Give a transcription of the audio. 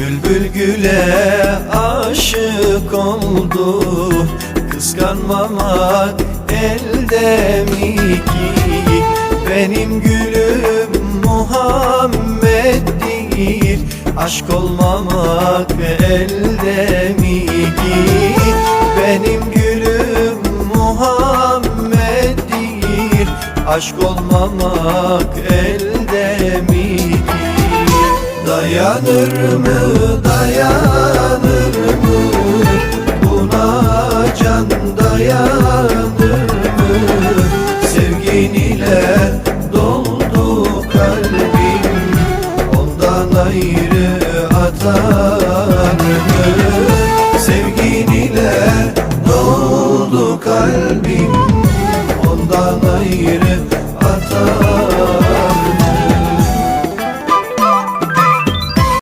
Bülbül güle aşık oldu. Kıskanmamak elde mi ki? Benim gülüm Muhammed'dir Aşk olmamak elde mi ki? Benim gülüm Muhammed'dir Aşk olmamak elde mi Dayanır mı, dayanır mı? Buna can dayanır mı? Sevgin ile doldu kalbim Ondan ayrı atar mı? Sevgin ile doldu kalbim